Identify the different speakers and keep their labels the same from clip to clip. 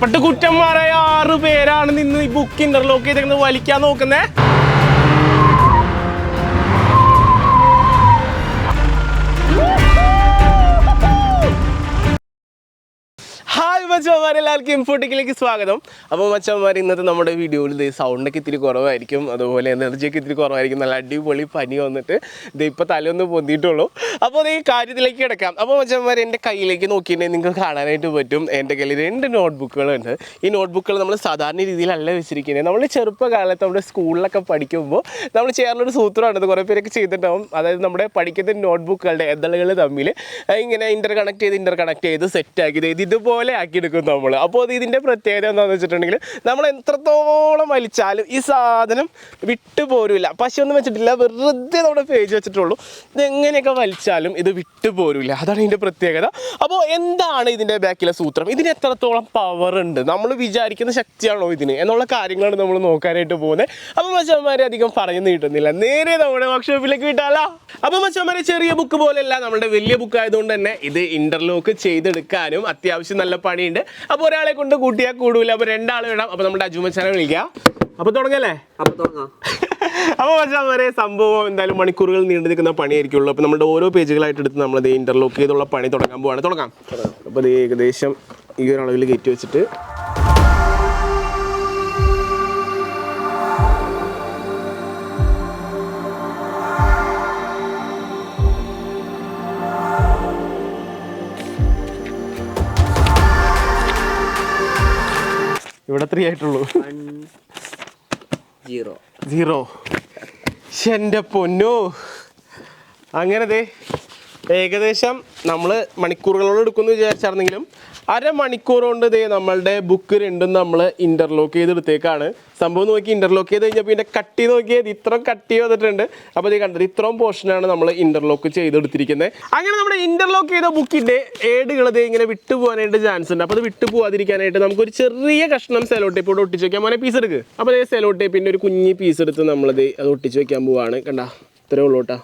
Speaker 1: പട്ടുകുറ്റന്മാരായ ആറ് പേരാണ് നിന്ന് ഈ ബുക്ക് ഇന്റർലോക്ക് ചെയ്തേക്കുന്നത്. വലിക്കാൻ നോക്കുന്നേ. ഹായ് മച്ചന്മാരെ എല്ലാവർക്കും ഇൻഫോട്ടിക്കിലേക്ക് സ്വാഗതം. അപ്പോൾ മച്ചവന്മാർ ഇന്നത്തെ നമ്മുടെ വീഡിയോയിൽ ഇത് സൗണ്ടൊക്കെ ഇത്തിരി കുറവായിരിക്കും. അതുപോലെ എനർജിയൊക്കെ ഇത്തിരി കുറവായിരിക്കും. നല്ല അടിപൊളി പനി വന്നിട്ട് ഇത് ഇപ്പോൾ തലയൊന്ന് പൊന്തിയിട്ടുള്ളൂ. അപ്പോൾ ഈ കാര്യത്തിലേക്ക് കിടക്കാം. അപ്പോൾ മച്ചന്മാർ എന്റെ കയ്യിലേക്ക് നോക്കിയിട്ടുണ്ടെങ്കിൽ നിങ്ങൾക്ക് കാണാനായിട്ട് പറ്റും. എന്റെ കയ്യിൽ രണ്ട് നോട്ട്ബുക്കുകളുണ്ട് ഈ നോട്ട്ബുക്കുകൾ നമ്മൾ സാധാരണ രീതിയിലല്ല വെച്ചിരിക്കുന്നത്. നമ്മൾ ചെറുപ്പകാലത്ത് നമ്മുടെ സ്കൂളിലൊക്കെ പഠിക്കുമ്പോൾ നമ്മൾ ചേർന്നൊരു സൂത്രമാണ്. ഇത് കുറേ പേരൊക്കെ ചെയ്തിട്ടുണ്ടാവും. അതായത് നമ്മുടെ പഠിക്കുന്ന നോട്ട്ബുക്കുകളുടെ എതളുകൾ തമ്മിൽ ഇങ്ങനെ ഇന്റർ കണക്ട് ചെയ്ത് ഇന്റർ കണക്ട് ചെയ്ത് സെറ്റ് ആക്കി ഇത് ഇതുപോലെ ആക്കി എടുക്കും നമ്മൾ അപ്പോൾ അത് ഇതിന്റെ പ്രത്യേകത എന്താണെന്ന് വെച്ചിട്ടുണ്ടെങ്കിൽ നമ്മൾ എത്രത്തോളം വലിച്ചാലും ഈ സാധനം വിട്ടു പോരില്ല പശയൊന്നും വെച്ചിട്ടില്ല. വെറുതെ നമ്മുടെ പേജ് വെച്ചിട്ടുള്ളൂ. ഇത് എങ്ങനെയൊക്കെ വലിച്ചാലും ഇത് വിട്ടു പോരില്ല അതാണ് ഇതിന്റെ പ്രത്യേകത. അപ്പോൾ എന്താണ് ഇതിന്റെ ബാക്കിലെ സൂത്രം? ഇതിന് എത്രത്തോളം പവർ ഉണ്ട്? നമ്മൾ വിചാരിക്കുന്ന ശക്തിയാണോ ഇതിന്? എന്നുള്ള കാര്യങ്ങളാണ് നമ്മൾ നോക്കാനായിട്ട് പോകുന്നത്. അപ്പോൾ മച്ചന്മാരെ അധികം പറഞ്ഞു നീട്ടുന്നില്ല നേരെ നമ്മുടെ വർക്ക്ഷോപ്പിലേക്ക് വിട്ടാലോ? അപ്പോൾ മച്ചന്മാരെ ചെറിയ ബുക്ക് പോലെയല്ല. നമ്മുടെ വലിയ ബുക്ക് ആയതുകൊണ്ട് തന്നെ ഇത് ഇന്റർലോക്ക് ചെയ്തെടുക്കാനും അത്യാവശ്യം നല്ല പണിയുണ്ട്. അപ്പോൾ ഒരാളെ കൊണ്ട് കൂട്ടിയാൽ കൂടൂല. അപ്പോൾ രണ്ടാൾ വേണം അപ്പോൾ നമ്മുടെ അജുമൻ മച്ചാനെ വിളിക്കാം. അപ്പോൾ തുടങ്ങല്ലേ?
Speaker 2: അപ്പോൾ തുടങ്ങാം.
Speaker 1: അപ്പോൾ മച്ചാന്മാരെ സംഭവം എന്തായാലും മണിക്കൂറുകൾ നീണ്ടു നിൽക്കുന്ന പണിയായിരിക്കുള്ളൂ. അപ്പോൾ നമ്മുടെ ഓരോ പേജുകളായിട്ട് എടുത്ത് നമ്മളത് ഇന്റർലോക്ക് ചെയ്തുള്ള പണി തുടങ്ങാൻ പോവാണ്. തുടങ്ങാം. അപ്പോൾ ഇത് ഏകദേശം ഈ ഒരു അളവിൽ കയറ്റി വെച്ചിട്ട് ഇവിടെ ത്രീ ആയിട്ടുള്ളൂ.
Speaker 2: സീറോ
Speaker 1: സീറോ എന്റെ പൊന്നു. അങ്ങനെ ദേ. ഏകദേശം നമ്മൾ മണിക്കൂറുകളോട് എടുക്കുമെന്ന് വിചാരിച്ചായിരുന്നെങ്കിലും അരമണിക്കൂർ കൊണ്ട് ദേ നമ്മളുടെ ബുക്ക് രണ്ടും നമ്മൾ ഇന്റർലോക്ക് ചെയ്തെടുത്തേക്കാണ്. സംഭവം നോക്കി ഇന്റർലോക്ക് ചെയ്ത് കഴിഞ്ഞപ്പോൾ ഇതിന്റെ കട്ടി നോക്കിയത് ഇത്രയും കട്ടി വന്നിട്ടുണ്ട്. അപ്പോൾ ഇത് കണ്ടത് ഇത്രയും പോർഷനാണ് നമ്മൾ ഇന്റർലോക്ക് ചെയ്തെടുത്തിരിക്കുന്നത് അങ്ങനെ നമ്മുടെ ഇന്റർലോക്ക് ചെയ്ത ബുക്കിന്റെ ഏടുകൾ ദേ ഇങ്ങനെ വിട്ടു പോകാനായിട്ട് ചാൻസ് ഉണ്ട്. അപ്പോൾ അത് വിട്ടു പോകാതിരിക്കാനായിട്ട് നമുക്കൊരു ചെറിയ കഷ്ണം സെലോ ടേപ്പോട് ഒട്ടിച്ച് വയ്ക്കാം മോനെ പീസ് എടുക്കുക അപ്പോൾ അതേ സെലോ ടേപ്പിന്റെ ഒരു കുഞ്ഞി പീസ് എടുത്ത് നമ്മളത് അത് ഒട്ടിച്ച് വെക്കാൻ പോവാണ്. കണ്ട ഇത്രേ ഉള്ളൂ കേട്ടോ.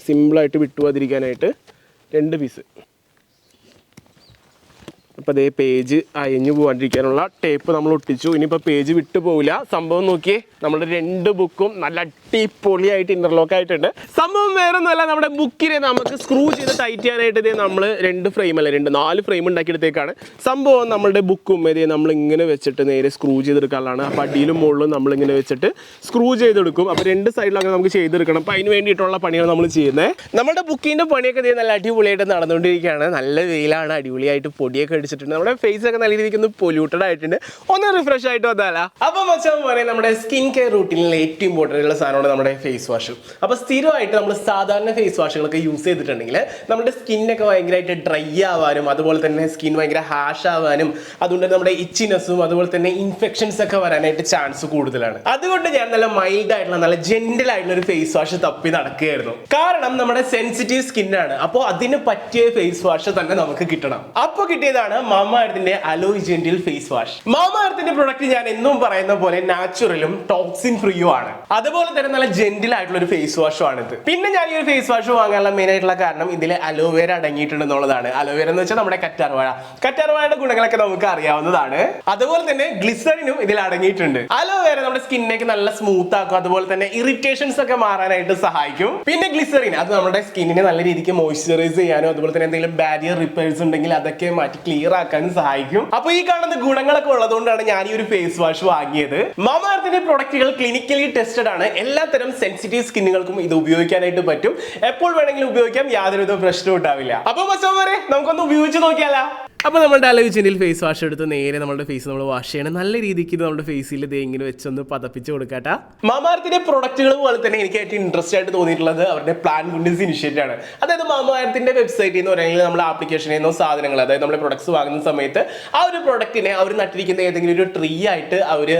Speaker 1: സിമ്പിളായിട്ട് വിട്ടുപോകാതിരിക്കാനായിട്ട് രണ്ട് പീസ് അപ്പോൾ അതേ പേജ് അയഞ്ഞു പോകാണ്ടിരിക്കാനുള്ള ടേപ്പ് നമ്മൾ ഒട്ടിച്ചു. ഇനിയിപ്പോൾ പേജ് വിട്ടു പോവില്ല. സംഭവം നോക്കിയേ നമ്മുടെ രണ്ട് ബുക്കും നല്ല അടിപൊളിയായിട്ട് ഇന്റർലോക്ക് ആയിട്ടുണ്ട്. സംഭവം വേറെ ഒന്നുമല്ല നമ്മുടെ ബുക്കിനെ നമുക്ക് സ്ക്രൂ ചെയ്ത് ടൈറ്റ് ചെയ്യാനായിട്ട് ഇതേ നമ്മൾ രണ്ട് ഫ്രെയിം അല്ല രണ്ട് നാല് ഫ്രെയിം ഉണ്ടാക്കിയെടുത്തേക്കാണ്. സംഭവം നമ്മുടെ ബുക്കും ഇതേ നമ്മൾ ഇങ്ങനെ വെച്ചിട്ട് നേരെ സ്ക്രൂ ചെയ്തെടുക്കാനുള്ളതാണ്. അപ്പോൾ അടിയിലും മുകളിലും നമ്മൾ ഇങ്ങനെ വെച്ചിട്ട് സ്ക്രൂ ചെയ്തെടുക്കും. അപ്പോൾ രണ്ട് സൈഡിലും അങ്ങനെ നമുക്ക് ചെയ്തെടുക്കണം. അപ്പോൾ അതിന് വേണ്ടിയിട്ടുള്ള പണിയാണ് നമ്മൾ ചെയ്യുന്നത്. നമ്മുടെ ബുക്കിന്റെ പണിയൊക്കെ ഇതേ നല്ല അടിപൊളിയായിട്ട് നടന്നുകൊണ്ടിരിക്കുകയാണ്. നല്ല വെയിലാണ് അടിപൊളിയായിട്ട് പൊടിയൊക്കെ അടിച്ചിട്ടുണ്ട് നമ്മുടെ ഫേസ് ഒക്കെ നല്ല രീതിക്ക് ഒന്ന് പൊല്യൂട്ടഡ് ആയിട്ടുണ്ട്. ഒന്ന് റിഫ്രഷ് ആയിട്ട് വന്നാല. അപ്പോൾ മച്ചാൻ പറയാം നമ്മുടെ സ്കിൻ കെയർ റൂട്ടീനിൽ ഏറ്റവും ഇമ്പോർട്ടന്റ് ഉള്ള സാധനമാണ് നമ്മുടെ ഫേസ് വാഷ് അപ്പോൾ സ്ഥിരമായിട്ട് നമ്മൾ സാധാരണ ഫേസ് വാഷുകളൊക്കെ യൂസ് ചെയ്തിട്ടുണ്ടെങ്കിൽ നമ്മുടെ സ്കിന്നൊക്കെ ഭയങ്കരമായിട്ട് ഡ്രൈ ആവാനും അതുപോലെ തന്നെ സ്കിൻ ഭയങ്കര ഹാഷ് ആവാനും അതുകൊണ്ട് നമ്മുടെ ഇച്ചിനെസ്സും അതുപോലെ തന്നെ ഇൻഫെക്ഷൻസ് ഒക്കെ വരാനായിട്ട് ചാൻസ് കൂടുതലാണ്. അതുകൊണ്ട് ഞാൻ നല്ല മൈൽഡ് ആയിട്ടുള്ള നല്ല ജെന്റിൽ ആയിട്ടുള്ള ഒരു ഫേസ് വാഷ് തപ്പി നടക്കുകയായിരുന്നു. കാരണം നമ്മുടെ സെൻസിറ്റീവ് സ്കിന്നാണ് അപ്പോൾ അതിന് പറ്റിയ ഫേസ് വാഷ് തന്നെ നമുക്ക് കിട്ടണം. അപ്പോൾ കിട്ടിയതാണ് മാമ എർത്തിന്റെ അലോയ് ജെന്റിൽ ഫേസ് വാഷ് മാമ എർത്തിന്റെ പ്രൊഡക്റ്റ് ഞാൻ എന്നും പറയുന്ന പോലെ നാച്ചുറലും ടോക്സിൻ ഫ്രീയും ആണ്. അതുപോലെ തന്നെ നല്ല ജെന്റിൽ ആയിട്ടുള്ള ഒരു ഫേസ് വാഷും ഇത് പിന്നെ ഞാൻ ഈ ഒരു ഫേസ് വാഷ് വാങ്ങാനുള്ള മെയിൻ ആയിട്ടുള്ള കാരണം ഇതിൽ അലോവേര അടങ്ങിയിട്ടുണ്ട് എന്നുള്ളതാണ്. അലോവേര എന്ന് വെച്ചാൽ നമ്മുടെ കറ്റാർവാഴ കറ്റാർവാഴയുടെ ഗുണങ്ങളൊക്കെ നമുക്ക് അറിയാവുന്നതാണ്. അതുപോലെ തന്നെ ഗ്ലിസറിനും ഇതിൽ അടങ്ങിയിട്ടുണ്ട്. അലോവേര നമ്മുടെ സ്കിന്നൊക്കെ നല്ല സ്മൂത്ത് ആക്കും. അതുപോലെ തന്നെ ഇറിറ്റേഷൻസ് ഒക്കെ മാറാനായിട്ട് സഹായിക്കും. പിന്നെ ഗ്ലിസറിൻ അത് നമ്മുടെ സ്കിന്നിനെ നല്ല രീതിക്ക് മോയ്സ്ചറൈസ് ചെയ്യാനും അതുപോലെ തന്നെ എന്തെങ്കിലും ബാരിയർ റിപ്പയർസ് ഉണ്ടെങ്കിൽ അതൊക്കെ മാറ്റി ക്ലിയർ ആക്കാനും സഹായിക്കും. അപ്പൊ ഈ കാണുന്ന ഗുണങ്ങളൊക്കെ ഉള്ളതുകൊണ്ടാണ് ഞാൻ ഈ ഒരു ഫേസ് വാഷ് വാങ്ങിയത്. മാമാർത്തിന്റെ പ്രൊഡക്റ്റുകൾ ക്ലിനിക്കലി ടെസ്റ്റഡ് ആണ്. എല്ലാത്തരം സെൻസിറ്റീവ് സ്കിന്നുകൾക്കും ഇത് ഉപയോഗിക്കാനായിട്ട് പറ്റും. എപ്പോൾ വേണമെങ്കിലും ഉപയോഗിക്കാം യാതൊരുവിധ പ്രശ്നവും ഉണ്ടാവില്ല. അപ്പൊ മച്ചന്മാരെ നമുക്കൊന്ന് ഉപയോഗിച്ച് നോക്കിയാലോ? അപ്പോൾ നമ്മുടെ അലോചിനിൽ ഫേസ് വാഷ് എടുത്ത് നേരെ നമ്മുടെ ഫേസ് നമ്മൾ വാഷ് ചെയ്യണം. നല്ല രീതിക്ക് ഇത് നമ്മുടെ ഫേസിൽ ഇത് ഇങ്ങനെ വെച്ചൊന്ന് പതപ്പിച്ച് കൊടുക്കാട്ടാ. മാമാർത്തിന്റെ പ്രൊഡക്റ്റുകൾ പോലെ തന്നെ എനിക്ക് ഏറ്റവും ഇൻട്രസ്റ്റ് ആയിട്ട് തോന്നിയിട്ടുള്ളത് അവരുടെ പ്ലാൻ ഗുണ്ടിസ് ഇനിഷ്യേറ്റീവ് ആണ്. അതായത് മാമാരത്തിന്റെ വെബ്സൈറ്റിൽ നിന്ന് അല്ലെങ്കിൽ നമ്മൾ ആപ്ലിക്കേഷനിൽ നിന്നോ സാധനങ്ങൾ അതായത് നമ്മൾ പ്രൊഡക്ട്സ് വാങ്ങുന്ന സമയത്ത് ആ ഒരു പ്രൊഡക്റ്റിനെ അവർ നട്ടിരിക്കുന്ന ഏതെങ്കിലും ഒരു ട്രീ ആയിട്ട് അവർ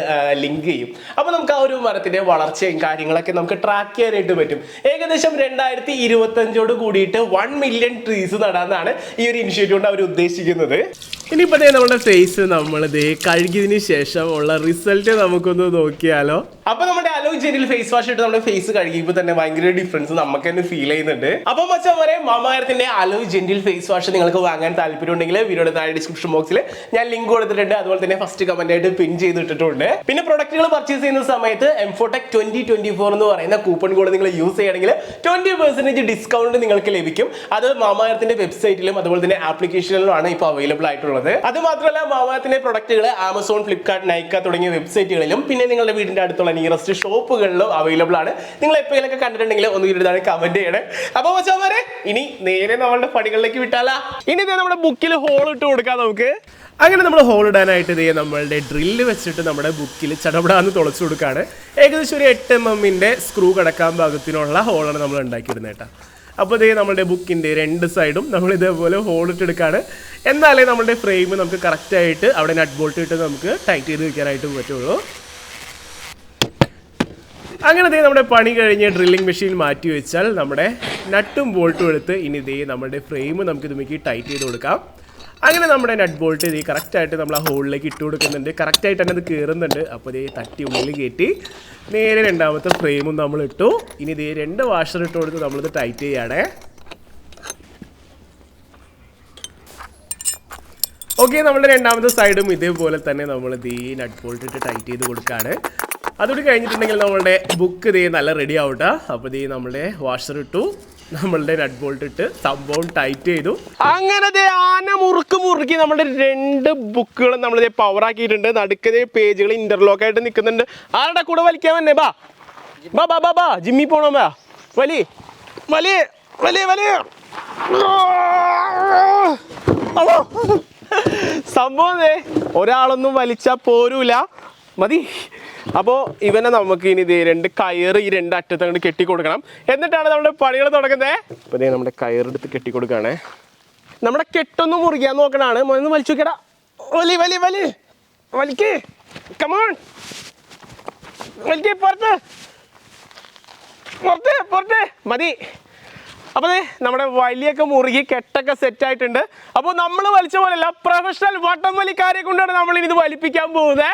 Speaker 1: ലിങ്ക് ചെയ്യും. അപ്പോൾ നമുക്ക് ആ ഒരു മരത്തിന്റെ വളർച്ചയും കാര്യങ്ങളൊക്കെ നമുക്ക് ട്രാക്ക് ചെയ്യാനായിട്ട് പറ്റും. ഏകദേശം രണ്ടായിരത്തി ഇരുപത്തഞ്ചോട് കൂടിയിട്ട് വൺ മില്യൺ ട്രീസ് നടാന്നാണ് ഈ ഒരു ഇനിഷ്യേറ്റീവ് കൊണ്ട് അവർ ഉദ്ദേശിക്കുന്നത്. 돼? ഇനിയിപ്പോ ദേ നമ്മുടെ ഫേസ് നമ്മൾ ദേ കഴുകിയതിന് ശേഷം ഉള്ള റിസൾട്ട് നമുക്കൊന്ന് നോക്കിയാലോ. അപ്പൊ നമ്മുടെ അലോ അലോ ഫേസ് വാഷ് ഇട്ട് നമ്മുടെ ഫേസ് കഴുകിയപ്പോൾ തന്നെ ഭയങ്കര ഡിഫറൻസ് നമുക്ക് തന്നെ ഫീൽ ചെയ്യുന്നുണ്ട്. അപ്പൊ മച്ചാൻ വരെ അലോ ജെന്റിൽ ഫേസ് വാഷ് നിങ്ങൾക്ക് വാങ്ങാൻ താല്പര്യം ഉണ്ടെങ്കിൽ വീഡിയോയുടെ താഴെ ഡിസ്ക്രിപ്ഷൻ ബോക്സിൽ ഞാൻ ലിങ്ക് കൊടുത്തിട്ടുണ്ട്. അതുപോലെ തന്നെ ഫസ്റ്റ് കമന്റ് ആയിട്ട് പിൻ ചെയ്തിട്ടിട്ടുണ്ട്. പിന്നെ പ്രൊഡക്റ്റുകൾ പർച്ചേസ് ചെയ്യുന്ന സമയത്ത് എംഫോടെക് ട്വന്റി ട്വന്റി ഫോർ എന്ന് പറയുന്ന കൂപ്പൺ കോഡ് നിങ്ങൾ യൂസ് ചെയ്യണമെങ്കിൽ ട്വന്റി പെർസെന്റേജ് ഡിസ്കൗണ്ട് നിങ്ങൾക്ക് ലഭിക്കും. അത് മാമാരത്തിന്റെ വെബ്സൈറ്റിലും അതുപോലെ തന്നെ ആപ്ലിക്കേഷനിലും ആണ് ഇപ്പോൾ അവൈലബിൾ ആയിട്ടുള്ളത്. അത് മാത്രമല്ല മാമാത്തിന്റെ പ്രൊഡക്റ്റുകൾ ആമസോൺ ഫ്ലിപ്കാർട്ട് നൈക്ക തുടങ്ങിയ വെബ്സൈറ്റുകളിലും പിന്നെ നിങ്ങളുടെ വീടിന്റെ അടുത്തുള്ള നിയറസ്റ്റ് ഷോപ്പുകളിലും അവൈലബിൾ ആണ്. നിങ്ങൾ എപ്പോഴെങ്കിലൊക്കെ കണ്ടിട്ടുണ്ടെങ്കിൽ ഒന്ന് ഇരുതാണ് കമന്റ് ചെയ്യണേ. അപ്പൊ മച്ചാമാരെ ഇനി നേരെ നമ്മളുടെ പണികളിലേക്ക് വിട്ടാലാ. ഇനി നമ്മുടെ ബുക്കിൽ ഹോൾ ഇട്ട് കൊടുക്കാം നമുക്ക്. അങ്ങനെ നമ്മൾ ഹോൾ ഇടാനായിട്ട് ഇതേ നമ്മളുടെ ഡ്രില്ല് വെച്ചിട്ട് നമ്മുടെ ബുക്കിൽ ചടപടാന്ന് തുളച്ചു കൊടുക്കുകയാണ് ഏകദേശം ഒരു എട്ട് എം എമ്മിന്റെ സ്ക്രൂ കടക്കാൻ ഭാഗത്തിനുള്ള ഹോളാണ് നമ്മൾ ഉണ്ടാക്കിയിരുന്നേട്ടാ അപ്പോൾ ഇതേ നമ്മുടെ ബുക്കിന്റെ രണ്ട് സൈഡും നമ്മൾ ഇതേപോലെ ഹോൾ ഇട്ടെടുക്കുകയാണ് എന്നാലേ നമ്മുടെ ഫ്രെയിം നമുക്ക് കറക്റ്റായിട്ട് അവിടെ നട്ട് ബോൾട്ട് ഇട്ട് നമുക്ക് ടൈറ്റ് ചെയ്ത് വെക്കാനായിട്ട് പറ്റുള്ളൂ. അങ്ങനെ ദേ നമ്മുടെ പണി കഴിഞ്ഞ് ഡ്രില്ലിംഗ് മെഷീൻ മാറ്റി വെച്ചാൽ നമ്മുടെ നട്ടും ബോൾട്ടും എടുത്ത് ഇനി ദേ നമ്മുടെ ഫ്രെയിം നമുക്ക് ഇതുമേക്ക് ടൈറ്റ് ചെയ്ത് കൊടുക്കാം. അങ്ങനെ നമ്മുടെ നട്ട് ബോൾട്ട് ഇത് കറക്റ്റായിട്ട് നമ്മൾ ആ ഹോളിലേക്ക് ഇട്ട് കൊടുക്കുന്നുണ്ട്. കറക്റ്റായിട്ട് തന്നെ അത് കയറുന്നുണ്ട് അപ്പോൾ ഇതേ തട്ടി ഉള്ളിൽ കയറ്റി നേരെ രണ്ടാമത്തെ ഫ്രെയിമും നമ്മൾ ഇട്ടു. ഇനി ഇതേ രണ്ട് വാഷർ ഇട്ട് കൊടുത്ത് നമ്മളിത് ടൈറ്റ് ചെയ്യുകയാണേ ഓക്കെ നമ്മുടെ രണ്ടാമത്തെ സൈഡും ഇതേപോലെ തന്നെ നമ്മൾ ദീ നട്ട് ബോൾട്ട് ഇട്ട് ടൈറ്റ് ചെയ്ത് കൊടുക്കുകയാണ് അതുകൂടി കഴിഞ്ഞിട്ടുണ്ടെങ്കിൽ നമ്മളുടെ ബുക്ക് ഇത് നല്ല റെഡി ആവട്ടെ. അപ്പോൾ ഇത് നമ്മളുടെ വാഷർ ഇട്ടു. നമ്മളുടെ നട്ട് ബോൾട്ട് ഇട്ട് സംഭവം ടൈറ്റ് ചെയ്തു. അങ്ങനെ ആന മുറുക്ക് മുറുക്കി നമ്മുടെ രണ്ട് ബുക്കുകളും നമ്മൾ പവർ ആക്കിയിട്ടുണ്ട്. നടുക്കതേ പേജുകൾ ഇന്റർലോക്ക് ആയിട്ട് നിൽക്കുന്നുണ്ട്. ആരുടെ കൂടെ വലിക്കാൻ തന്നെ ബാ. ബാ ബാ ബാ ബാ. ജിമ്മി പോണോ ബാ. വലി. വലി. വലിയ വലിയ സംഭവം ഒരാളൊന്നും വലിച്ചാൽ പോരൂല. മതി. അപ്പോൾ ഇവനെ നമുക്ക് ഇനി ദേ രണ്ട് കയറ് ഈ രണ്ട് അറ്റത്ത് അങ്ങോട്ട് കെട്ടി കൊടുക്കണം എന്നിട്ടാണ് നമ്മുടെ പണികൾ തുടങ്ങുന്നത് അപ്പോൾ ദേ നമ്മുടെ കയറെടുത്ത് കെട്ടി കൊടുക്കുകയാണേ നമ്മുടെ കെട്ടൊന്നും മുറിക്കാൻ നോക്കണാണ്. മോനൊന്ന് വലിച്ചു നോക്കടാ വലി വലി വലി. വലിക്ക്. കമോൺ വലിക്ക് പുറത്ത്. പുറത്ത് പുറത്ത്. മതി. അപ്പൊ ദേ നമ്മുടെ വലിയൊക്കെ മുറുകി കെട്ടൊക്കെ സെറ്റ് ആയിട്ടുണ്ട്. അപ്പോൾ നമ്മൾ വലിച്ച പോലെയല്ല പ്രൊഫഷണൽ വട്ടം വലിക്കാരെ കൊണ്ടാണ് നമ്മൾ ഇത് വലിപ്പിക്കാൻ പോകുന്നത്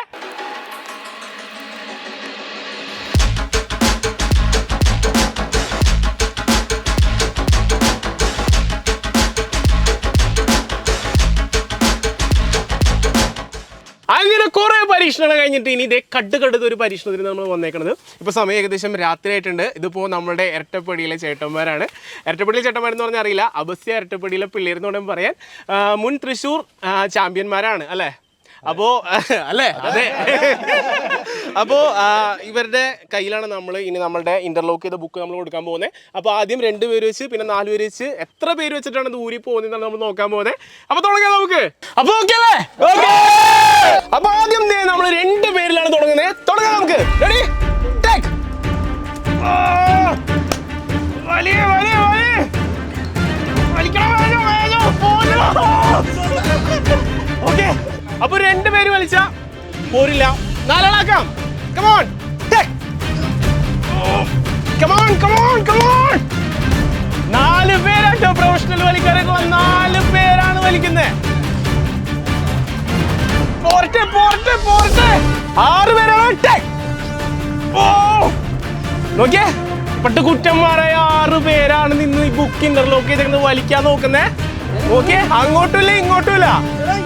Speaker 1: പരീക്ഷണങ്ങൾ കഴിഞ്ഞിട്ട് ഇനി ഇതേ കട്ട് കടുത്ത ഒരു പരീക്ഷണത്തിന് നമ്മൾ വന്നേക്കണത്. ഇപ്പോൾ സമയം ഏകദേശം രാത്രിയായിട്ടുണ്ട്. ഇതിപ്പോൾ നമ്മുടെ ഇരട്ടപ്പടിയിലെ ചേട്ടന്മാരാണ്. ഇരട്ടപ്പടിയിലെ ചേട്ടന്മാരെന്ന് പറഞ്ഞാൽ അറിയില്ല. അബസ്യ ഇരട്ടപ്പടിയിലെ പിള്ളേരെന്ന് എന്ന് പറയാൻ. മുൻ തൃശ്ശൂർ ചാമ്പ്യന്മാരാണ് അല്ലേ? അപ്പോ അല്ലേ? അതെ. അപ്പോ ഇവരുടെ കയ്യിലാണ് നമ്മൾ ഇനി നമ്മളുടെ ഇന്റർലോക്ക് ചെയ്ത ബുക്ക് നമ്മൾ കൊടുക്കാൻ പോകുന്നത് അപ്പോൾ ആദ്യം രണ്ട് പേര് വെച്ച് പിന്നെ നാല് പേര് വെച്ച് എത്ര പേര് വെച്ചിട്ടാണ് ഇത് ഊരി പോകുന്നതെന്നാണ് നമ്മൾ നോക്കാൻ പോകുന്നത് അപ്പൊ തുടങ്ങാം നമുക്ക്. അപ്പൊ ഓക്കെ അല്ലേ? ഓക്കെ അപ്പോൾ ആദ്യം നമ്മൾ രണ്ട് പേരിലാണ് തുടങ്ങുന്നത് തുടങ്ങാം നമുക്ക്. റെഡി ടേക്ക് വലിയ വലിയ വലിച്ച പോരില്ല. നാലാളാക്കാം. Come on come on come on come on നാല് പേരാട്ടോ പ്രൊഫഷണൽ വലിക്കാരൊക്കെ നാല് പേരാണ് വലിക്കുന്നത് പോരട്ടെ പോരട്ടെ പോരട്ടെ. ആറ് പേരാണ്. ഓ. നോക്കിയേ പട്ട് കുറ്റന്മാരായ ആറ് പേരാണ് നിന്ന് ഈ ബുക്ക് ഇന്റർലോക്ക് ചെയ്തേക്കുന്നത് വലിക്കാൻ നോക്കുന്നേ. നോക്കിയേ അങ്ങോട്ടുമില്ല ഇങ്ങോട്ടുമില്ല.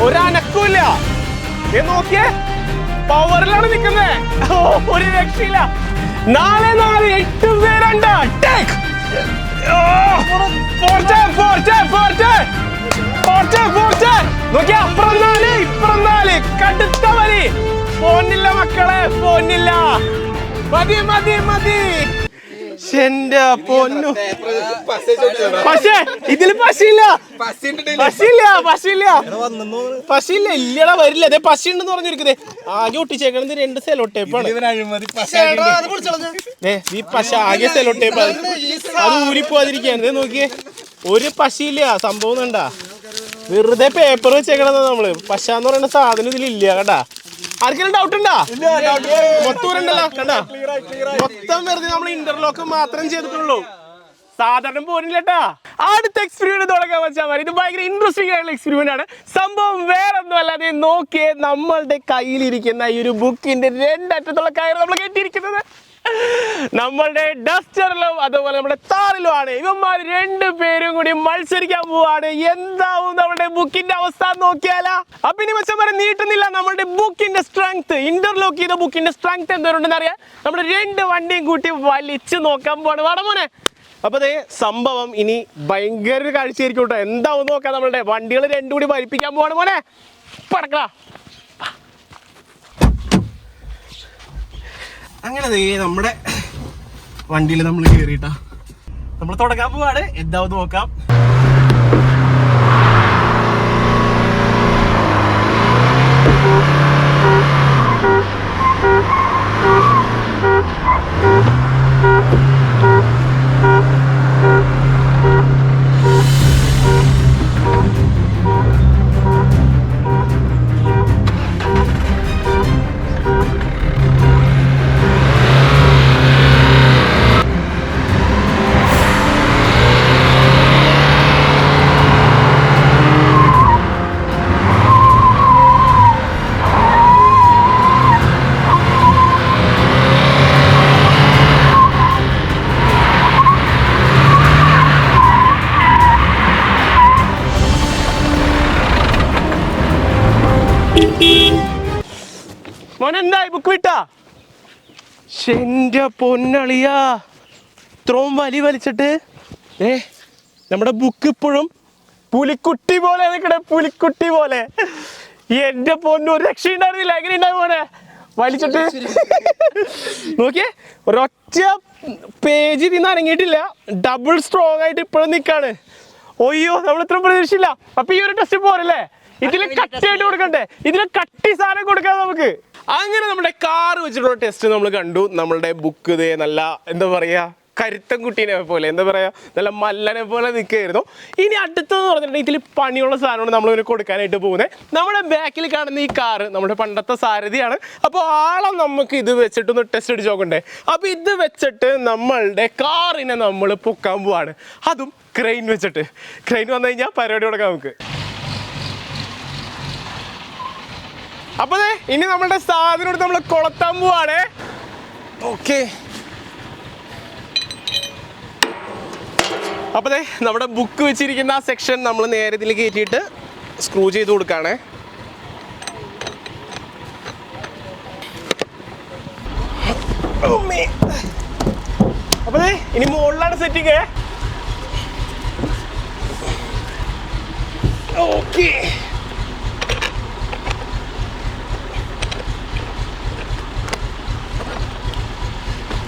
Speaker 1: ഒരനക്കുമില്ല. നോക്കിയേ. പവറിലാണ് നിൽക്കുന്നേ. ഓ ഒരു രക്ഷയില്ല. നാളെ നാല് എട്ട് പേരുണ്ട്. നോക്കിയേ അപ്പുറം നാല് ഇപ്പുറം നാല്. കടുത്ത വലി. ഫോണില്ല മക്കളെ ഫോണില്ല മതി മതി മതി. എന്റെ പൊന്നു. പക്ഷേ ഇതിൽ പശില്ല പശില്ല പശില്ല പശില്ല ഇല്ലടാ വരില്ല. അതെ പശ ഉണ്ടെന്ന് പറഞ്ഞിരിക്കുന്നേ. ആകെ ഒട്ടിച്ചേക്കണത് രണ്ട് സെലോ ടേപ്പാണ് ദേ, ഈ പശ ആകെ സെലോ ടേപ്പ് അത് ഊരിപ്പോവാതിരിക്കാൻ ദേ നോക്കിയേ. ഒരു പശയില്ല. സംഭവം കണ്ടാ വെറുതെ പേപ്പർ വെച്ചേക്കണതാ നമ്മൾ. പശ എന്ന് പറയുന്ന സാധനം ഇതിലില്ല കണ്ടാ ആർക്കെങ്കിലും ഡൗട്ട് ഉണ്ടാ? മൊത്തൂരുണ്ടല്ലോ കണ്ടാ? മൊത്തം വെറുതെ നമ്മൾ ഇന്റർലോക്ക് മാത്രം ചെയ്തിട്ടുള്ളൂ. സാധാരണ പോരില്ലട്ടാ അടുത്ത എക്സ്പെരിമെന്റ് തുടങ്ങാൻ വെച്ചാൽ മതി. ഇത് ഭയങ്കര ഇൻട്രസ്റ്റിംഗ് ആയിട്ടുള്ള എക്സ്പെരിമെന്റ് ആണ്. സംഭവം വേറെ ഒന്നും അല്ലാതെ നോക്കിയേ നമ്മളുടെ കയ്യിലിരിക്കുന്ന ഈ ഒരു ബുക്കിന്റെ രണ്ടറ്റത്തുള്ള കയർ നമ്മൾ കെട്ടിയിരിക്കുന്നത്. നമ്മളുടെ ഡസ്റ്ററിലും അതുപോലെ നമ്മുടെ താറിലുമാണ് ഇവന്മാർ രണ്ടു പേരും കൂടി മത്സരിക്കാൻ പോവാണ്. എന്താവും നമ്മുടെ ബുക്കിന്റെ അവസ്ഥ നോക്കിയാലാ? അപ്പൊ ഇനി വെച്ചാൽ വരെ നീട്ടുന്നില്ല നമ്മുടെ ബുക്കിന്റെ സ്ട്രെങ്ത് ഇന്റർലോക്ക് ചെയ്ത ബുക്കിന്റെ സ്ട്രെങ്ത് എന്തോരുണ്ടെന്ന് അറിയാം നമ്മുടെ രണ്ട് വണ്ടിയും കൂട്ടി വലിച്ചു നോക്കാൻ പോവാണ്. വടമോനെ മോനെ. അപ്പൊ ദേ സംഭവം ഇനി ഭയങ്കര ഒരു കാഴ്ചയായിരിക്കും കേട്ടോ. എന്താവും നോക്കാം നമ്മളുടെ വണ്ടികൾ രണ്ടും കൂടി വലിപ്പിക്കാൻ പോവാണ് മോനെ. പടക്കടാ അങ്ങനെ നമ്മുടെ വണ്ടിയിൽ നമ്മൾ കയറിയിട്ടാ നമ്മൾ തുടങ്ങാൻ പോവാണ്. എന്താവും നോക്കാം. മോൻ എന്തായി ബുക്ക് വിട്ടാ? എന്റെ പൊന്നളിയാ. ഇത്രയും വലി വലിച്ചിട്ട് ഏ നമ്മുടെ ബുക്ക് ഇപ്പോഴും പുലിക്കുട്ടി പോലെ നിൽക്കണ പുലിക്കുട്ടി പോലെ. എന്റെ പൊന്നു ഒരു രക്ഷ ഉണ്ടായിരുന്നില്ല. എങ്ങനെ ഉണ്ടാവും മോനെ? വലിച്ചിട്ട്. നോക്കിയേ ഒരൊറ്റ പേജ് ഇതിന്ന് അനങ്ങിയിട്ടില്ല. ഡബിൾ സ്ട്രോങ് ആയിട്ട് ഇപ്പോഴും നിൽക്കാണ് ഒയ്യോ നമ്മൾ ഇത്ര പ്രതീക്ഷയില്ല അപ്പൊ ഈ ഒരു ടെസ്റ്റ് പോരല്ലേ? ഇതിൽ കട്ടിയായിട്ട് കൊടുക്കണ്ടേ? ഇതിൽ കട്ടി സാധനം കൊടുക്കാം നമുക്ക്. അങ്ങനെ നമ്മുടെ കാർ വെച്ചിട്ടുള്ള ടെസ്റ്റ് നമ്മൾ കണ്ടു. നമ്മളുടെ ബുക്ക് ഇതേ നല്ല എന്താ പറയാ കരുത്തൻ കുട്ടീനെ പോലെ എന്താ പറയാ നല്ല മല്ലനെ പോലെ നിൽക്കുകയായിരുന്നു. ഇനി അടുത്തെന്ന് പറഞ്ഞിട്ടുണ്ടെങ്കിൽ ഇതിൽ പണിയുള്ള സാധനമാണ് നമ്മൾ ഇവന് കൊടുക്കാനായിട്ട് പോകുന്നത്. നമ്മുടെ ബാക്കിൽ കാണുന്ന ഈ കാറ് നമ്മുടെ പണ്ടത്തെ സാരഥിയാണ്. അപ്പോൾ ആളെ നമുക്ക് ഇത് വെച്ചിട്ടൊന്ന് ടെസ്റ്റ് അടിച്ച് നോക്കണ്ടേ? അപ്പോൾ ഇത് വെച്ചിട്ട് നമ്മളുടെ കാറിനെ നമ്മൾ പൊക്കാൻ പോവാണ്. അതും ക്രെയിൻ വെച്ചിട്ട്. ക്രെയിൻ വന്നു കഴിഞ്ഞാൽ പരിപാടി കൊടുക്കാം നമുക്ക്. അപ്പൊ ഇനി നമ്മളുടെ സാധനം നമ്മൾ കൊളത്താൻ പോവാണ്. ഓക്കെ. അപ്പൊ ദേ, നമ്മുടെ ബുക്ക് വെച്ചിരിക്കുന്ന ആ സെക്ഷൻ നമ്മൾ നേരെ ഇതിൽ കയറ്റിയിട്ട് സ്ക്രൂ ചെയ്ത് കൊടുക്കുകയാണേ അപ്പൊ ദേ, ഇനി മുകളിലാണ് സെറ്റിങ് ഓക്കേ.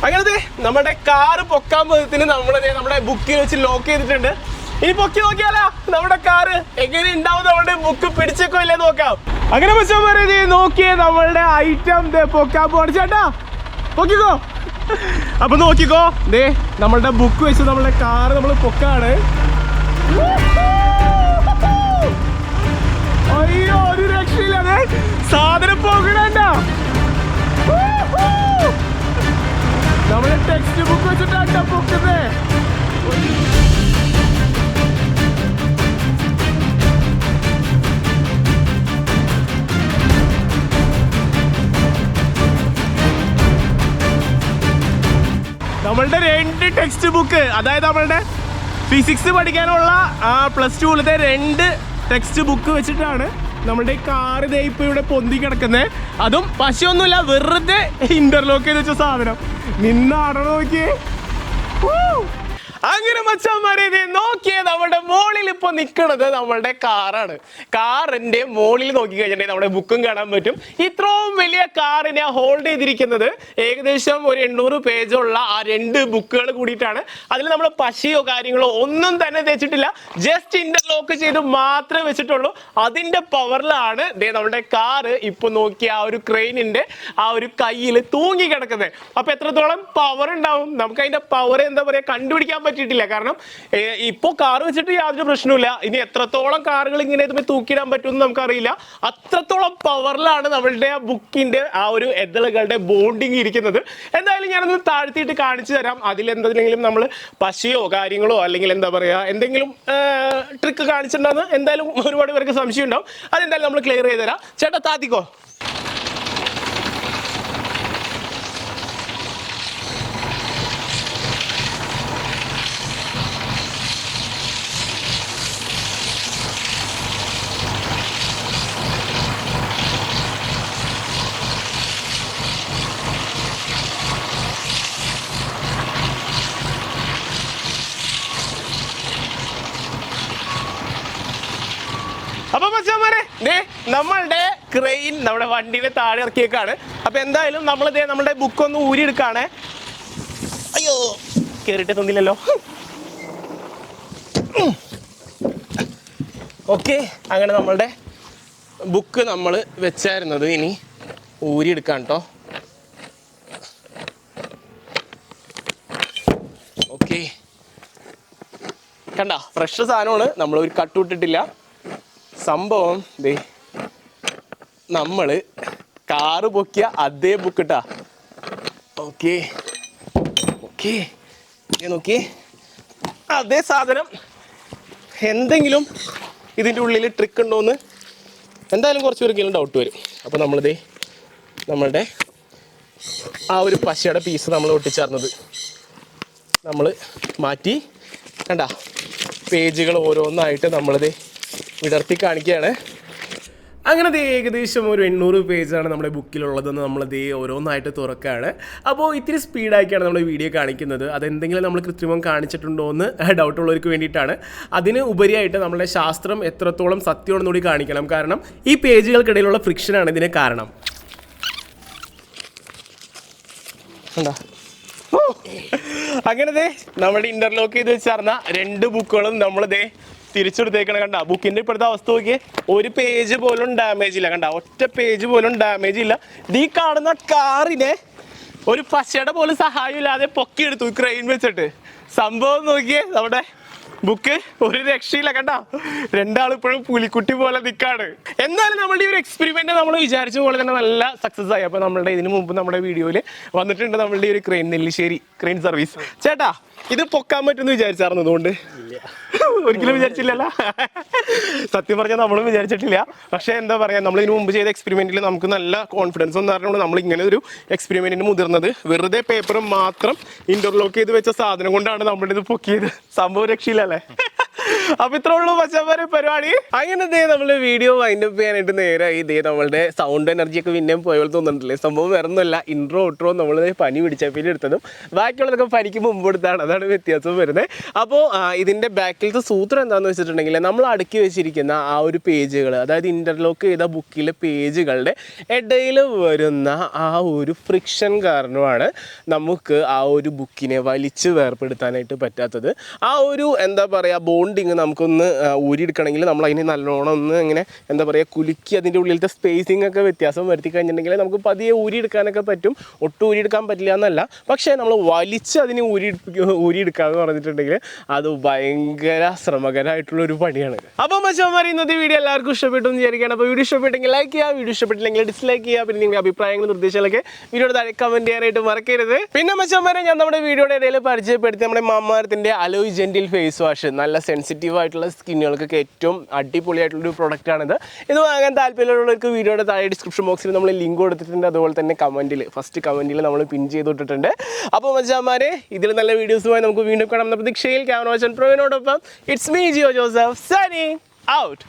Speaker 1: അങ്ങനത്തെ നമ്മുടെ കാറ് പൊക്കാൻ പദ്ധത്തിന് നമ്മൾ നമ്മുടെ ബുക്കിൽ വെച്ച് ലോക്ക് ചെയ്തിട്ടുണ്ട്. ഇനി പൊക്കി നോക്കിയാലോ? നമ്മുടെ കാറ് എങ്ങനെ ഉണ്ടാവും നമ്മുടെ ബുക്ക് പിടിച്ചേക്കോ ഇല്ലേ നോക്കാം. അങ്ങനെ പക്ഷേ നോക്കിയേ നമ്മളുടെ ഐറ്റം പൊക്കാൻ പോണ ചേട്ടാ പൊക്കിക്കോ. അപ്പൊ നോക്കിക്കോ ദേ നമ്മളുടെ ബുക്ക് വെച്ച് നമ്മളുടെ കാറ് നമ്മൾ പൊക്കാണ്. അയ്യോ ഒരു രക്ഷയില്ല. സാധനം പോകണണ്ട നമ്മൾ ടെക്സ്റ്റ് ബുക്ക് വെച്ചിട്ടാണ് പൊക്കുന്നത് നമ്മളുടെ രണ്ട് ടെക്സ്റ്റ് ബുക്ക് അതായത് നമ്മളുടെ ഫിസിക്സ് പഠിക്കാനുള്ള പ്ലസ് ടുവിലത്തെ രണ്ട് ടെക്സ്റ്റ് ബുക്ക് വെച്ചിട്ടാണ് നമ്മുടെ കാർ ഇതേ ഇപ്പൊ ഇവിടെ പൊന്തി കിടക്കുന്നത് അതും പശയൊന്നുമില്ല വെറുതെ ഇന്റർലോക്ക് ചെയ്ത് വെച്ച സാധനം. നിന്നാടണം നോക്കിയേ അങ്ങനെ മച്ചാന്മാരെ ഇത് നോക്കിയേ നമ്മുടെ മോളിൽ ഇപ്പൊ നിൽക്കുന്നത് നമ്മളുടെ കാറാണ്. കാറിന്റെ മോളിൽ നോക്കി കഴിഞ്ഞിട്ടുണ്ടെങ്കിൽ നമ്മുടെ ബുക്കും കാണാൻ പറ്റും. ഇത്രയും വലിയ കാറിനെ ഹോൾഡ് ചെയ്തിരിക്കുന്നത് ഏകദേശം ഒരു എണ്ണൂറ് പേജുള്ള ആ രണ്ട് ബുക്കുകൾ കൂടിയിട്ടാണ്. അതിൽ നമ്മൾ പശയോ കാര്യങ്ങളോ ഒന്നും തന്നെ തേച്ചിട്ടില്ല. ജസ്റ്റ് ഇന്റർലോക്ക് ചെയ്ത് മാത്രമേ വെച്ചിട്ടുള്ളൂ. അതിന്റെ പവറിലാണ് ദേ നമ്മുടെ കാറ് ഇപ്പൊ നോക്കിയ ആ ഒരു ക്രെയിനിന്റെ ആ ഒരു കയ്യിൽ തൂങ്ങി കിടക്കുന്നത്. അപ്പൊ എത്രത്തോളം പവർ ഉണ്ടാവും? നമുക്ക് അതിന്റെ പവർ എന്താ പറയാ കണ്ടുപിടിക്കാൻ പറ്റിയിട്ടില്ല. കാരണം ഇപ്പൊ കാർ വെച്ചിട്ട് യാതൊരു പ്രശ്നവുമില്ല. ഇനി എത്രത്തോളം കാറുകൾ ഇങ്ങനെ തൂക്കിയിടാൻ പറ്റുമെന്ന് നമുക്കറിയില്ല. അത്രത്തോളം പവറിലാണ് നമ്മളുടെ ആ ബുക്കിന്റെ ആ ഒരു എതളുകളുടെ ബോണ്ടിങ് ഇരിക്കുന്നത്. എന്തായാലും ഞാനൊന്ന് താഴ്ത്തിയിട്ട് കാണിച്ചു തരാം. അതിലെന്തെങ്കിലും നമ്മൾ പശയോ കാര്യങ്ങളോ അല്ലെങ്കിൽ എന്താ പറയുക എന്തെങ്കിലും ട്രിക്ക് കാണിച്ചിട്ടുണ്ടെന്ന് എന്തായാലും ഒരുപാട് പേർക്ക് സംശയം ഉണ്ടാവും അതെന്തായാലും നമ്മൾ ക്ലിയർ ചെയ്ത് തരാം. ചേട്ടാ താത്തിക്കോ? മച്ചാമാരെ ദേ നമ്മളുടെ ക്രെയിൻ നമ്മുടെ വണ്ടിയുടെ താഴെ ഇറക്കിയേക്കാണ്. അപ്പൊ എന്തായാലും നമ്മൾ ദേ നമ്മുടെ ബുക്ക് ഒന്ന് ഊരിയെടുക്കാണ്. അയ്യോ കേറിട്ട് തന്നില്ലല്ലോ. ഓക്കെ അങ്ങനെ നമ്മളുടെ ബുക്ക് നമ്മൾ വെച്ചായിരുന്നത് ഇനി ഊരിയെടുക്കാം കേട്ടോ. ഓക്കെ കണ്ട ഫ്രഷ് സാധനമാണ്. നമ്മൾ ഒരു കട്ട് വിട്ടിട്ടില്ല സംഭവം ദേ നമ്മൾ കാറ് പൊക്കിയ അതേ ബുക്ക് ഇട്ടാ. ഓക്കെ. ഓക്കെ. നോക്കി അതേ സാധനം. എന്തെങ്കിലും ഇതിന്റെ ഉള്ളിൽ ട്രിക്ക് ഉണ്ടോ എന്ന് എന്തായാലും കുറച്ച് പേർക്കെങ്കിലും ഡൗട്ട് വരും. അപ്പോൾ നമ്മളിതേ നമ്മളുടെ ആ ഒരു പശയുടെ പീസ് നമ്മൾ ഒട്ടിച്ചേർന്നത്. നമ്മൾ മാറ്റി കണ്ട? പേജുകൾ ഓരോന്നായിട്ട് നമ്മളിത് വിടർത്തി കാണിക്കുകയാണ്. അങ്ങനെ ദേ ഏകദേശം ഒരു എണ്ണൂറ് പേജാണ് നമ്മുടെ ബുക്കിലുള്ളതെന്ന് നമ്മൾ ദേ ഓരോന്നായിട്ട് തുറക്കുകയാണ് അപ്പോൾ ഇത്തിരി സ്പീഡാക്കിയാണ് നമ്മൾ വീഡിയോ കാണിക്കുന്നത്. അതെന്തെങ്കിലും നമ്മൾ കൃത്രിമം കാണിച്ചിട്ടുണ്ടോ എന്ന് ഡൗട്ട് ഉള്ളവർക്ക് വേണ്ടിയിട്ടാണ്. അതിന് ഉപരിയായിട്ട് നമ്മുടെ ശാസ്ത്രം എത്രത്തോളം സത്യമാണെന്ന് കൂടി കാണിക്കണം. കാരണം ഈ പേജുകൾക്കിടയിലുള്ള ഫ്രിക്ഷനാണ് ഇതിന് കാരണം! അങ്ങനെ ദേ നമ്മുടെ ഇന്റർലോക്ക് ചെയ്ത് വെച്ചറിഞ്ഞ രണ്ട് ബുക്കുകളും നമ്മൾ ദേ തിരിച്ചെടുത്തേക്കണ കണ്ട. ബുക്കിന്റെ ഇപ്പോഴത്തെ അവസ്ഥ നോക്കിയേ. ഒരു പേജ് പോലും ഡാമേജ് ഇല്ല. കണ്ട ഒറ്റ പേജ് പോലും ഡാമേജ് ഇല്ല. ഈ കാണുന്ന കാറിനെ ഒരു പശയുടെ പോലും സഹായം ഇല്ലാതെ പൊക്കിയെടുത്തു ക്രെയിൻ വെച്ചിട്ട്. സംഭവം നോക്കിയേ നമ്മുടെ ബുക്ക് ഒരു രക്ഷയില്ല കണ്ട. രണ്ടാളിപ്പോഴും പുലിക്കുട്ടി പോലെ നിൽക്കാണ് എന്നാലും നമ്മുടെ ഈ ഒരു എക്സ്പെരിമെന്റ് നമ്മൾ വിചാരിച്ച പോലെ തന്നെ നല്ല സക്സസ് ആയി. അപ്പൊ നമ്മളുടെ ഇതിനു മുമ്പ് നമ്മുടെ വീഡിയോയിൽ വന്നിട്ടുണ്ട് നമ്മളുടെ ഈ ഒരു ക്രെയിൻ നെല്ലിശ്ശേരി ക്രെയിൻ സർവീസ് ചേട്ടാ ഇത് പൊക്കാൻ പറ്റുമെന്ന് വിചാരിച്ചായിരുന്നു അതുകൊണ്ട് ഒരിക്കലും വിചാരിച്ചില്ലല്ല. സത്യം പറഞ്ഞാൽ നമ്മളും വിചാരിച്ചിട്ടില്ല. പക്ഷേ എന്താ പറയാ നമ്മൾ ഇതിനു മുമ്പ് ചെയ്ത എക്സ്പെരിമെന്റിൽ നമുക്ക് നല്ല കോൺഫിഡൻസ് വന്നിട്ടുണ്ട് നമ്മൾ ഇങ്ങനെ ഒരു എക്സ്പെരിമെന്റിന് മുതിർന്നത്. വെറുതെ പേപ്പറും മാത്രം ഇന്റർലോക്ക് ചെയ്ത് വെച്ച സാധനം കൊണ്ടാണ് നമ്മളിത് പൊക്കിയത്. സംഭവം രക്ഷയില്ലല്ലേ? അപ്പൊ ഇത്ര ഉള്ളൂ പച്ചപ്പാരി പരിപാടി. അങ്ങനെ ദേ നമ്മൾ വീഡിയോ വൈൻഡ് അപ്പ് ചെയ്യാനായിട്ട് നേരെ ഇതേ നമ്മളുടെ സൗണ്ട് എനർജി ഒക്കെ പിന്നെയും പോയ പോലെ തോന്നുന്നുണ്ടല്ലേ? സംഭവം വരുന്നില്ല ഇൻട്രോ ഔട്ട്രോ നമ്മൾ പനി പിടിച്ച പിന്നെ എടുത്തതും. ബാക്കിയുള്ളതൊക്കെ പനിക്ക് മുമ്പ് എടുത്താണ് അതാണ് വ്യത്യാസം വരുന്നത്. അപ്പോൾ ഇതിന്റെ ബാക്കിലത്തെ സൂത്രം എന്താണെന്ന് വെച്ചിട്ടുണ്ടെങ്കിൽ നമ്മൾ അടുക്കി വെച്ചിരിക്കുന്ന ആ ഒരു പേജുകൾ അതായത് ഇന്റർലോക്ക് ചെയ്ത ബുക്കിലെ പേജുകളുടെ ഇടയിൽ വരുന്ന ആ ഒരു ഫ്രിക്ഷൻ കാരണമാണ് നമുക്ക് ആ ഒരു ബുക്കിനെ വലിച്ചു വേർപ്പെടുത്താനായിട്ട് പറ്റാത്തത്. ആ ഒരു എന്താ പറയുക ബോണ്ടിങ് നമുക്കൊന്ന് ഊരിയെടുക്കണമെങ്കിൽ നമ്മൾ അതിനെ നല്ലോണം ഒന്ന് ഇങ്ങനെ എന്താ പറയുക കുലുക്കി അതിന്റെ ഉള്ളിലത്തെ സ്പേസിംഗ് ഒക്കെ വ്യത്യാസം വരുത്തി കഴിഞ്ഞിട്ടുണ്ടെങ്കിൽ നമുക്ക് പതിയെ ഊരിയെടുക്കാനൊക്കെ പറ്റും. ഒട്ടും ഊരിയെടുക്കാൻ പറ്റില്ല എന്നല്ല. പക്ഷേ നമ്മൾ വലിച്ച് അതിനെ ഊരി ഊരിയെടുക്കാന്ന് പറഞ്ഞിട്ടുണ്ടെങ്കിൽ അത് ഭയങ്കര ശ്രമകരമായിട്ടുള്ള ഒരു പണിയാണ്. അപ്പോൾ മച്ചന്മാർ ഇന്നത്തെ വീഡിയോ എല്ലാവർക്കും ഇഷ്ടപ്പെട്ടു എന്ന് വിചാരിക്കുകയാണ്. അപ്പോൾ വീഡിയോ ഇഷ്ടപ്പെട്ടെങ്കിൽ ലൈക്ക് ചെയ്യുക വീഡിയോ ഇഷ്ടപ്പെട്ടില്ലെങ്കിൽ ഡിസ്ലൈക്ക് ചെയ്യുക പിന്നെ നിങ്ങളുടെ അഭിപ്രായങ്ങളും നിർദ്ദേശങ്ങളൊക്കെ വീഡിയോയുടെ താഴെ കമന്റ് ചെയ്യാനായിട്ട് മറക്കരുത്. പിന്നെ മച്ചമാരെ ഞാൻ നമ്മുടെ വീഡിയോയുടെ ഇടയിൽ പരിചയപ്പെടുത്തി നമ്മുടെ മമ്മാരത്തിന്റെ അലോയ് ജെന്റിൽ ഫേസ് വാഷ് നല്ല സെൻസിറ്റീവ് ആയിട്ടുള്ള സ്കിന്നുകൾക്കൊക്കെ ഏറ്റവും അടിപൊളിയായിട്ടുള്ള ഒരു പ്രൊഡക്റ്റ് ആണിത്. ഇത് വാങ്ങാൻ താല്പര്യമുള്ളവർക്ക് വീഡിയോയുടെ താഴെ ഡിസ്ക്രിപ്ഷൻ ബോക്സിൽ നമ്മൾ ലിങ്ക് കൊടുത്തിട്ടുണ്ട്. അതുപോലെ തന്നെ കമന്റിൽ ഫസ്റ്റ് കമന്റിൽ നമ്മൾ പിൻ ചെയ്തിട്ടിട്ടുണ്ട് അപ്പോൾ മച്ചാമാരെ ഇതിൽ നല്ല വീഡിയോസുമായി നമുക്ക് വീണ്ടും കാണാം. പ്രതീക്ഷയിൽ ക്യാമറ വാച്ചൻ പ്രവീണോടൊപ്പം It's me, Gio Joseph, signing out.